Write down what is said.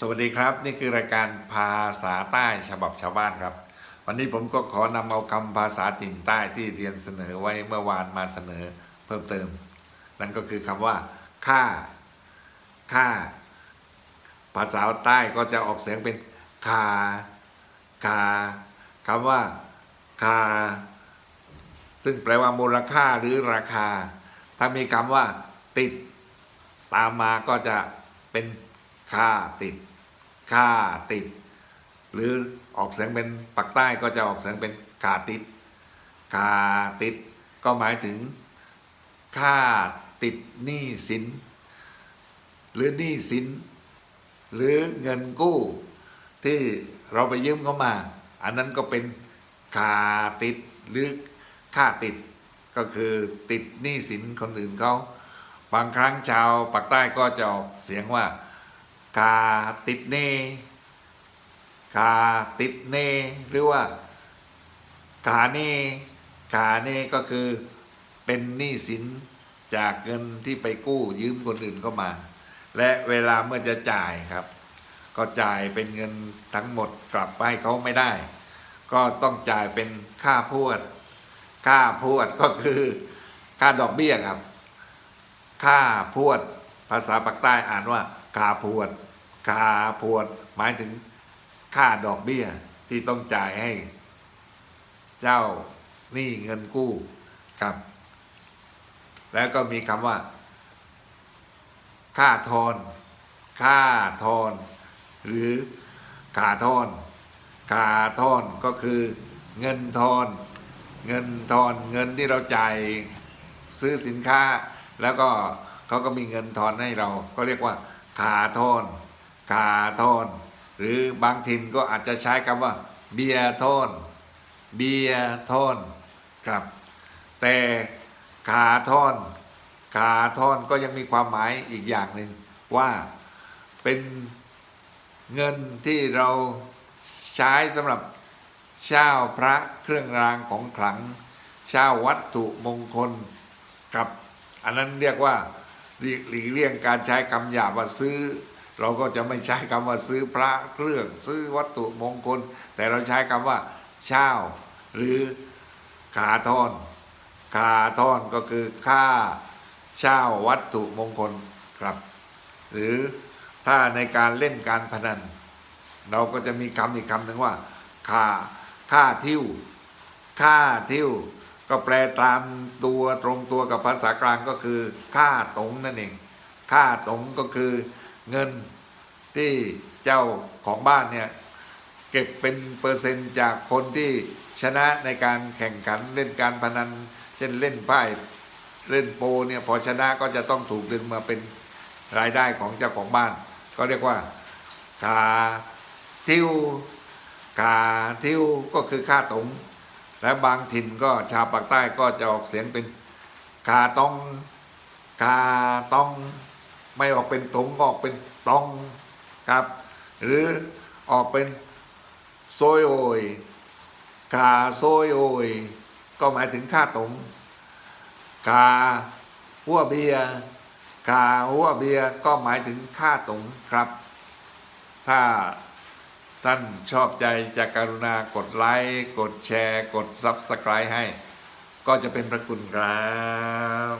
สวัสดีครับ นี่คือรายการภาษาใต้ฉบับชาวบ้านครับ วันนี้ผมก็ขอนำเอาคำภาษาถิ่นใต้ที่เรียนเสนอไว้เมื่อวานมาเสนอเพิ่มเติม นั่นก็คือคำว่า ค่า ค่า ภาษาใต้ก็จะออกเสียงเป็นคา คาคำว่า คา ซึ่งแปลว่ามูลค่าหรือราคา ถ้ามีคำว่า ติด ตามมาก็จะเป็น ค่าติด ค่าติด หรือออกเสียงเป็นปักใต้ก็จะออกเสียงเป็นค่าติดค่าติด ก็หมายถึง ค่าติดหนี้สิน หรือหนี้สิน หรือเงินกู้ ที่เราไปยืมเขามา อันนั้นก็เป็นคาติดหรือค่าติดก็คือติดหนี้สินคนอื่นเขาบางครั้งชาวปากใต้ก็จะออกเสียงว่า กาติดเนกาติดเนหรือว่ากาเนกาเนก็คือเป็นหนี้สินจากเงินที่ไปกู้ยืมคนอื่นเข้ามา และเวลาเมื่อจะจ่ายครับ ก็จ่ายเป็นเงินทั้งหมดกลับไปให้เขาไม่ได้ ก็ต้องจ่ายเป็นค่าพวด ค่าพวดก็คือค่าดอกเบี้ยครับ ค่าพวดภาษาปากใต้อ่านว่า คาพวดคาพวด หมายถึงค่าดอกเบี้ยที่ต้องจ่ายให้ เจ้าหนี้เงินกู้ครับ แล้วก็มีคำว่า ค่าทอน ค่าทอน หรือขาทอนขาทอนก็คือเงินทอน เงินทอนเงินที่เราจ่ายซื้อสินค้า แล้วก็เขาก็มีเงินทอนให้เรา ก็เรียกว่า ขาทอนขาทอนหรือบางถิ่นก็อาจจะใช้คำว่า เบียทอนเบียทอนครับ แต่ขาทอนขาทอนก็ยังมีความหมายอีกอย่างหนึ่งว่าเป็นเงินที่เราใช้สำหรับเช่าพระเครื่องรางของขลังเช่าวัตถุมงคลครับ อันนั้นเรียกว่า หลีกเลี่ยงการใช้คำหยาบว่าซื้อ เราก็จะไม่ใช้คำว่าซื้อพระเครื่องซื้อวัตถุมงคล แต่เราใช้คำว่าเช่าหรือขาทอนขาทอนก็คือค่าเช่าวัตถุมงคลครับ หรือถ้าในการเล่นการพนัน เราก็จะมีคำอีกคำหนึ่งว่าค่าค่าทิวค่าทิว ก็แปลตามตัวตรงตัวกับภาษากลางก็คือ ค่าตงนั่นเอง ค่าตงก็คือเงินที่เจ้าของบ้านเนี่ยเก็บเป็นเปอร์เซ็นต์จากคนที่ชนะในการแข่งขันเล่นการพนัน เช่นเล่นไพ่เล่นโปเนี่ยพอชนะก็จะต้องถูกดึงมาเป็นรายได้ของเจ้าของบ้าน ก็เรียกว่าคาทิวคาทิวก็คือค่าตง และบางถิ่นก็ชาวปากใต้ก็จะออกเสียงเป็นคาต้องคาต้องไม่ออกเป็นตงออกเป็นตองครับ หรือออกเป็นโซยโอยคาโซยโอยก็หมายถึงค่าตงคาหัวเบียร์คาหัวเบียก็หมายถึงค่าตงครับ ถ้า ท่านชอบใจจะกรุณากดไลค์กดแชร์ กด Subscribe ให้ ก็จะเป็นพระคุณครับ